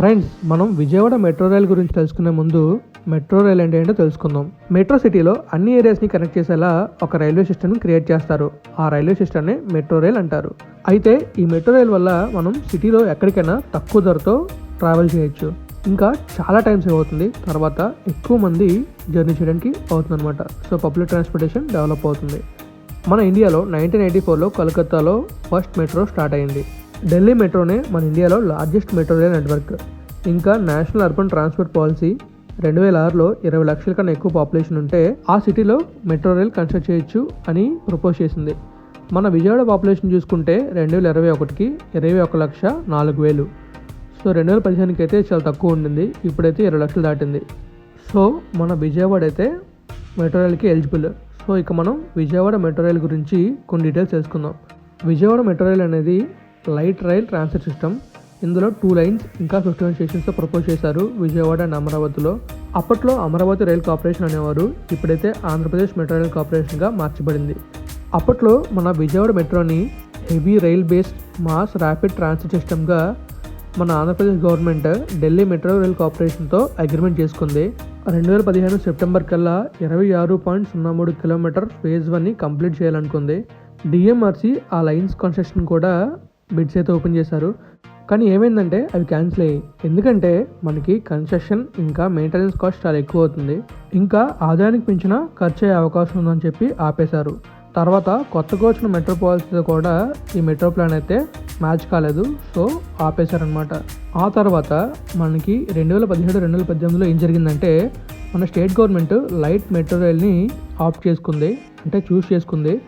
Friends మనం Vijayawada metro rail గురించి తెలుసుకునే ముందు మెట్రో రైల్ అంటే ఏంటో తెలుసుకుందాం. మెట్రో సిటీలో అన్ని ఏరియాస్ని కనెక్ట్ చేసేలా ఒక రైల్వే సిస్టమ్ని క్రియేట్ చేస్తారు. ఆ రైల్వే సిస్టమ్ని మెట్రో రైల్ అంటారు. అయితే ఈ మెట్రో రైల్ వల్ల మనం సిటీలో ఎక్కడికైనా తక్కువ ధరతో ట్రావెల్ చేయొచ్చు. ఇంకా చాలా టైం సేవ్ అవుతుంది. తర్వాత ఎక్కువ మంది జర్నీ చేయడానికి అవుతుందన్నమాట. సో పబ్లిక్ ట్రాన్స్పోర్టేషన్ డెవలప్ అవుతుంది. మన ఇండియాలో నైన్టీన్ ఎయిటీ ఫోర్లో కలకత్తాలో ఫస్ట్ మెట్రో స్టార్ట్ అయింది. ఢిల్లీ మెట్రోనే మన ఇండియాలో లార్జెస్ట్ మెట్రో రైల్ నెట్వర్క్ ఇంకా నేషనల్ అర్బన్ ట్రాన్స్పోర్ట్ పాలసీ రెండు వేల ఆరులో ఇరవై లక్షల కన్నా ఎక్కువ పాపులేషన్ ఉంటే ఆ సిటీలో మెట్రో రైల్ కన్స్ట్రక్ట్ చేయొచ్చు అని ప్రపోజ్ చేసింది. మన విజయవాడ పాపులేషన్ చూసుకుంటే రెండు వేల ఇరవై ఒకటికి ఇరవై ఒక లక్ష నాలుగు వేలు. సో రెండు వేల పదిహేనుకి అయితే చాలా తక్కువ ఉండింది. ఇప్పుడైతే ఇరవై లక్షలు దాటింది. సో మన విజయవాడ అయితే మెట్రో రైల్కి ఎలిజిబుల్ సో ఇక మనం విజయవాడ మెట్రో రైల్ గురించి కొన్ని డీటెయిల్స్ తెలుసుకుందాం. విజయవాడ మెట్రో రైల్ అనేది లైట్ రైల్ ట్రాన్సిట్ సిస్టమ్. ఇందులో టూ లైన్స్ ఇంకా ఫిఫ్టీ వన్ స్టేషన్స్తో ప్రపోజ్ చేశారు విజయవాడ అండ్ అమరావతిలో. అప్పట్లో అమరావతి రైల్ కార్పొరేషన్ అనేవారు ఇప్పుడైతే ఆంధ్రప్రదేశ్ మెట్రో రైల్ కార్పొరేషన్గా మార్చబడింది. అప్పట్లో మన Vijayawada మెట్రోని heavy rail based mass rapid transit సిస్టమ్గా మన Andhra Pradesh government Delhi metro rail కార్పొరేషన్తో agreement చేసుకుంది. రెండు వేల పదిహేను సెప్టెంబర్ కల్లా ఇరవై ఆరు పాయింట్ సున్నా మూడు కిలోమీటర్ ఫేజ్ వన్ని కంప్లీట్ చేయాలనుకుంది. డిఎంఆర్సి ఆ లైన్స్ కన్స్ట్రక్షన్ కూడా బిడ్స్ అయితే ఓపెన్ చేశారు. కానీ ఏమైందంటే అవి క్యాన్సిల్ అయ్యాయి. ఎందుకంటే మనకి కన్స్ట్రక్షన్ ఇంకా మెయింటెనెన్స్ కాస్ట్ చాలా ఎక్కువ అవుతుంది. ఇంకా ఆదాయానికి పెంచిన ఖర్చు అయ్యే అవకాశం ఉందని చెప్పి ఆపేశారు. తర్వాత కొత్తగా వచ్చిన మెట్రో పాలసీతో కూడా ఈ మెట్రో ప్లాన్ అయితే మ్యాచ్ కాలేదు. సో ఆపేశారనమాట ఆ తర్వాత మనకి రెండు వేల పదిహేడు రెండు వేల పద్దెనిమిదిలో ఏం జరిగిందంటే మన స్టేట్ గవర్నమెంట్ లైట్ మెట్రో రైల్ని ఆఫ్ చేసుకుంది. అంటే చూస్ చేసుకుంది.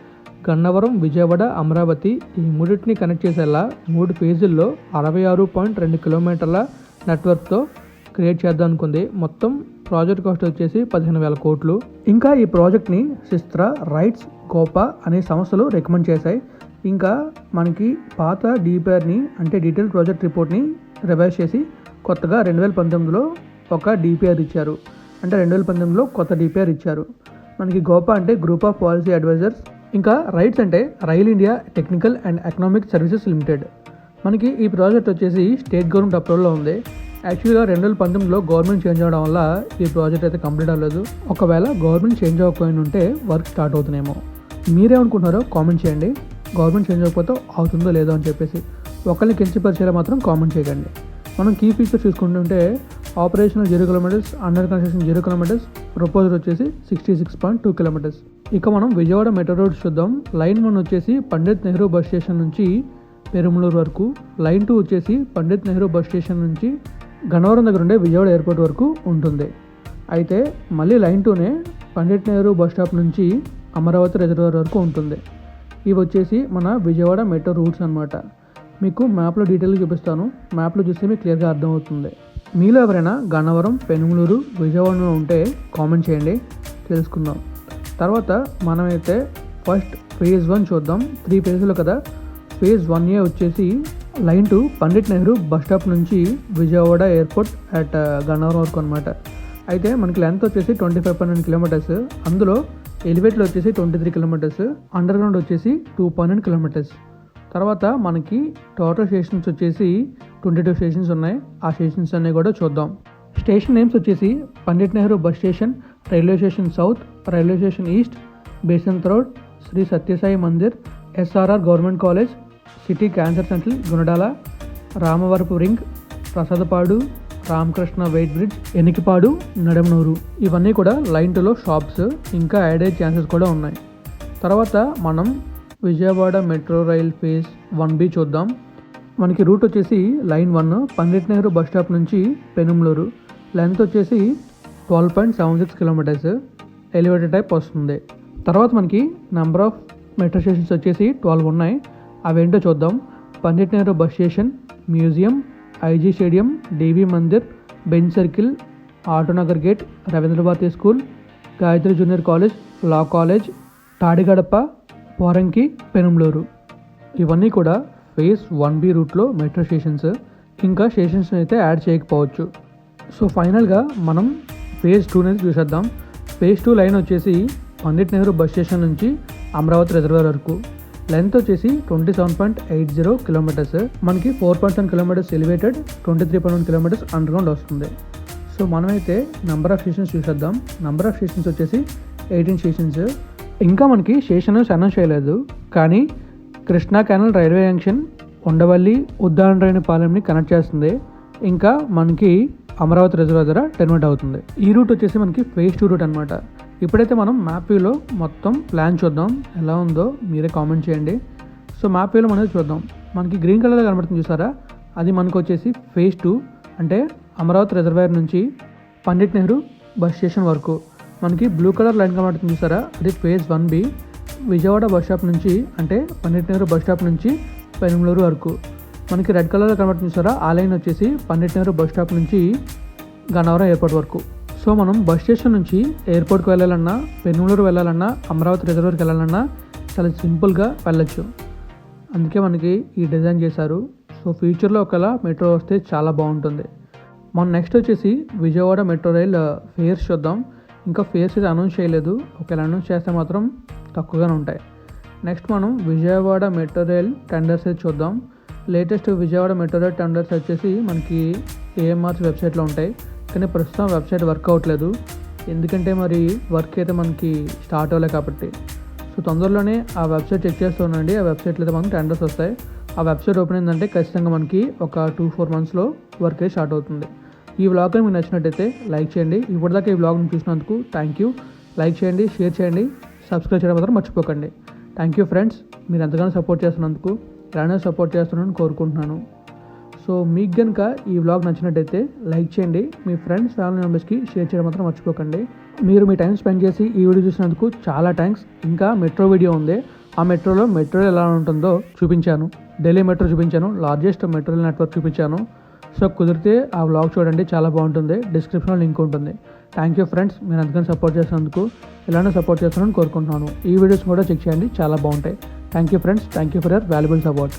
గన్నవరం విజయవాడ అమరావతి ఈ మూడింటిని కనెక్ట్ చేసేలా మూడు ఫేజుల్లో అరవై ఆరు పాయింట్ రెండు కిలోమీటర్ల నెట్వర్క్తో క్రియేట్ చేద్దాం అనుకుంది. మొత్తం ప్రాజెక్ట్ కాస్ట్ వచ్చేసి పదిహేను వేల కోట్లు. ఇంకా ఈ ప్రాజెక్ట్ని సిస్త్రా రైట్స్ గోపా అనే సంస్థలు రికమెండ్ చేశాయి. ఇంకా మనకి పాత డిపిఆర్ని అంటే డీటెయిల్ ప్రాజెక్ట్ రిపోర్ట్ని రివైజ్ చేసి కొత్తగా రెండు వేల పంతొమ్మిదిలో ఒక డిపిఆర్ ఇచ్చారు. అంటే రెండు వేల పంతొమ్మిదిలో కొత్త డిపిఆర్ ఇచ్చారు. మనకి గోపా అంటే గ్రూప్ ఆఫ్ పాలసీ అడ్వైజర్స్ ఇంకా రైట్స్ అంటే rail India technical and economic services limited. మనకి ఈ ప్రాజెక్ట్ వచ్చేసి స్టేట్ గవర్నమెంట్ అప్రూవల్లో ఉంది. యాక్చువల్గా రెండు వేల పంతొమ్మిదిలో గవర్నమెంట్ చేంజ్ అవ్వడం వల్ల ఈ ప్రాజెక్ట్ అయితే కంప్లీట్ అవ్వలేదు. ఒకవేళ గవర్నమెంట్ చేంజ్ అవ్వకపోయిన ఉంటే వర్క్ స్టార్ట్ అవుతున్నాయేమో మీరేమనుకుంటున్నారో కామెంట్ చేయండి. గవర్నమెంట్ చేంజ్ అవ్వకపోతే అవుతుందో లేదో అని చెప్పేసి ఒకరిని కించపరిచేలా మాత్రం కామెంట్ చేయకండి. మనం key features చూసుకుంటుంటే operational zero kilometres under construction zero kilometres proposal వచ్చేసి sixty six point two kilometres. ఇక మనం విజయవాడ మెట్రో రోడ్ చూద్దాం. లైన్ వన్ వచ్చేసి పండిత్ నెహ్రూ బస్ స్టేషన్ నుంచి పెరుమలూరు వరకు. లైన్ టూ వచ్చేసి పండిత్ నెహ్రూ బస్ స్టేషన్ నుంచి గన్నవరం దగ్గర ఉండే విజయవాడ ఎయిర్పోర్ట్ వరకు ఉంటుంది. అయితే మళ్ళీ లైన్ టూనే పండిత్ నెహ్రూ బస్ స్టాప్ నుంచి అమరావతి రిజర్వర్ వరకు ఉంటుంది. ఇవి వచ్చేసి మన విజయవాడ మెట్రో రూట్స్ అనమాట మీకు మ్యాప్లో డీటెయిల్ చూపిస్తాను. మ్యాప్లో చూస్తే మీకు క్లియర్గా అర్థమవుతుంది. మీలో ఎవరైనా గన్నవరం పెనుమలూరు విజయవాడలో ఉంటే కామెంట్ చేయండి. తెలుసుకుందాం. తర్వాత మనమైతే ఫస్ట్ ఫేజ్ వన్ చూద్దాం. త్రీ ఫేజ్లు కదా? ఫేజ్ వన్ ఏ వచ్చేసి line two Pandit Nehru bus stop నుంచి Vijayawada airport at uh, Gannavaram వరకు అనమాట అయితే మనకి లెంత్ వచ్చేసి ట్వంటీ ఫైవ్ పాయింట్ కిలోమీటర్స్ అందులో ఎలివేట్లో వచ్చేసి twenty three kilometres underground వచ్చేసి టూ పాయింట్ కిలోమీటర్స్ తర్వాత మనకి టోటల్ స్టేషన్స్ వచ్చేసి ట్వంటీ టూ స్టేషన్స్ ఉన్నాయి. ఆ స్టేషన్స్ అన్నీ కూడా చూద్దాం. స్టేషన్ నేమ్స్ వచ్చేసి Pandit Nehru bus station railway station south railway station east Besant road Shri Satyasai Mandir SRR government college city cancer centre Gunadala Ramavarapu ring Prasadapadu Ramakrishna weight bridge Enikepadu Nadamanuru. ఇవన్నీ కూడా line టూలో shops ఇంకా add అయ్యే chances కూడా ఉన్నాయి. తర్వాత మనం Vijayawada metro rail phase one B చూద్దాం. మనకి రూట్ వచ్చేసి line one Pandit Nehru bus stop నుంచి పెనుమలూరు. లెంత్ వచ్చేసి twelve point seven six kilometres elevated type వస్తుంది. తర్వాత మనకి నెంబర్ ఆఫ్ మెట్రో స్టేషన్స్ వచ్చేసి ట్వెల్వ్ ఉన్నాయి. అవేంటో చూద్దాం. Pandit Nehru bus station museum IG stadium DV Mandir Benz circle Autonagar gate Ravindra Bharati school Gayatri junior college law college Tadigadapa Poranki Penamaluru. ఇవన్నీ కూడా face one B రూట్లో metro stations. ఇంకా stations అయితే add చేయకపోవచ్చు. So ఫైనల్గా మనం phase two అనేది చూసేద్దాం. ఫేజ్ టూ లైన్ వచ్చేసి పండిట్ నెహ్రూ బస్ స్టేషన్ నుంచి అమరావతి రిజర్వర్ వరకు. లెంత్ వచ్చేసి twenty seven point eight zero kilometres. మనకి four point seven kilometres elevated twenty three point one kilometres underground వస్తుంది. సో మనమైతే నెంబర్ ఆఫ్ స్టేషన్స్ చూసేద్దాం. నెంబర్ ఆఫ్ స్టేషన్స్ వచ్చేసి ఎయిటీన్ స్టేషన్స్. ఇంకా మనకి స్టేషన్ అనౌన్స్ చేయలేదు. కానీ Krishna canal railway junction Undavalli ఉద్దానరాయణపాలెంని connect చేస్తుంది. ఇంకా మనకి అమరావతి రిజర్వ్ దగ్గర టెర్మినేట్ అవుతుంది. ఈ రూట్ వచ్చేసి మనకి ఫేజ్ టూ రూట్ అనమాట ఇప్పుడైతే మనం మ్యాప్ వ్యూలో మొత్తం ప్లాన్ చూద్దాం. ఎలా ఉందో మీరే కామెంట్ చేయండి. సో మ్యాప్ వ్యూలో మనది చూద్దాం. మనకి గ్రీన్ కలర్లో కనబడుతుంది చూసారా? అది మనకు వచ్చేసి ఫేజ్ టూ అంటే అమరావతి రిజర్వాయర్ నుంచి పండిట్ నెహ్రూ బస్ స్టేషన్ వరకు. మనకి బ్లూ కలర్ లైన్ కనబడుతుంది చూసారా? అది phase one B Vijayawada bus stop నుంచి అంటే పండిట్ నెహ్రూ బస్ స్టాప్ నుంచి పెనుమలూరు వరకు. మనకి రెడ్ కలర్లో కనబడుతుంది చూసారా? ఆ లైన్ వచ్చేసి పండిట్ బస్ స్టాప్ నుంచి గన్నవరం ఎయిర్పోర్ట్ వరకు. సో మనం బస్ స్టేషన్ నుంచి ఎయిర్పోర్ట్కి వెళ్ళాలన్నా పెనుమలూరు వెళ్ళాలన్నా అమరావతి రిజర్వర్కి వెళ్ళాలన్నా చాలా సింపుల్గా వెళ్ళచ్చు. అందుకే మనకి ఈ డిజైన్ చేశారు. సో ఫ్యూచర్లో ఒకవేళ మెట్రో వస్తే చాలా బాగుంటుంది. మనం నెక్స్ట్ వచ్చేసి విజయవాడ మెట్రో రైల్ ఫేర్స్ చూద్దాం. ఇంకా ఫేర్స్ అయితే అనౌన్స్ చేయలేదు. ఒకవేళ అనౌన్స్ చేస్తే మాత్రం తక్కువగానే ఉంటాయి. నెక్స్ట్ మనం విజయవాడ మెట్రో రైల్ టెండర్స్ అయితే చూద్దాం. లేటెస్ట్ విజయవాడ మెట్రో టెండర్స్ వచ్చేసి మనకి ఏఎంఆర్స్ వెబ్సైట్లో ఉంటాయి. కానీ ప్రస్తుతం వెబ్సైట్ వర్క్ అవ్వట్లేదు ఎందుకంటే మరి వర్క్ అయితే మనకి స్టార్ట్ అవ్వలే కాబట్టి. సో తొందరలోనే ఆ వెబ్సైట్ చెక్ చేస్తూ ఉండండి ఆ వెబ్సైట్లో అయితే మనకు టెండర్స్ వస్తాయి. ఆ వెబ్సైట్ ఓపెన్ అయిందంటే ఖచ్చితంగా మనకి ఒక టూ ఫోర్ మంత్స్లో వర్క్ అయితే స్టార్ట్ అవుతుంది. ఈ వ్లాగ్ మీకు నచ్చినట్టయితే లైక్ చేయండి. ఇప్పటిదాకా ఈ వ్లాగ్ని చూసినందుకు థ్యాంక్ యూ లైక్ చేయండి షేర్ చేయండి సబ్స్క్రైబ్ చేయడం మాత్రం మర్చిపోకండి. థ్యాంక్ యూ ఫ్రెండ్స్ మీరు ఎంతగానో సపోర్ట్ చేస్తున్నందుకు ఇలానే సపోర్ట్ చేస్తున్నాను కోరుకుంటున్నాను. సో మీకు కనుక ఈ వ్లాగ్ నచ్చినట్టయితే లైక్ చేయండి. మీ ఫ్రెండ్స్ ఫ్యామిలీ మెంబర్స్కి షేర్ చేయడం మాత్రం మర్చిపోకండి. మీరు మీ టైం స్పెండ్ చేసి ఈ వీడియో చూసినందుకు చాలా థ్యాంక్స్ ఇంకా మెట్రో వీడియో ఉంది. ఆ మెట్రోలో మెట్రో ఎలా ఉంటుందో చూపించాను. ఢిల్లీ మెట్రో చూపించాను. లార్జెస్ట్ మెట్రో నెట్వర్క్ చూపించాను. సో కుదిరితే ఆ వ్లాగ్ చూడండి. చాలా బాగుంటుంది. డిస్క్రిప్షన్లో లింక్ ఉంటుంది. థ్యాంక్ యూ ఫ్రెండ్స్ మీరు అందుకని సపోర్ట్ చేసినందుకు ఇలానే సపోర్ట్ చేస్తున్నాను కోరుకుంటున్నాను. ఈ వీడియోస్ కూడా చెక్ చేయండి. చాలా బాగుంటాయి. Thank you, friends. Thank you for your valuable support.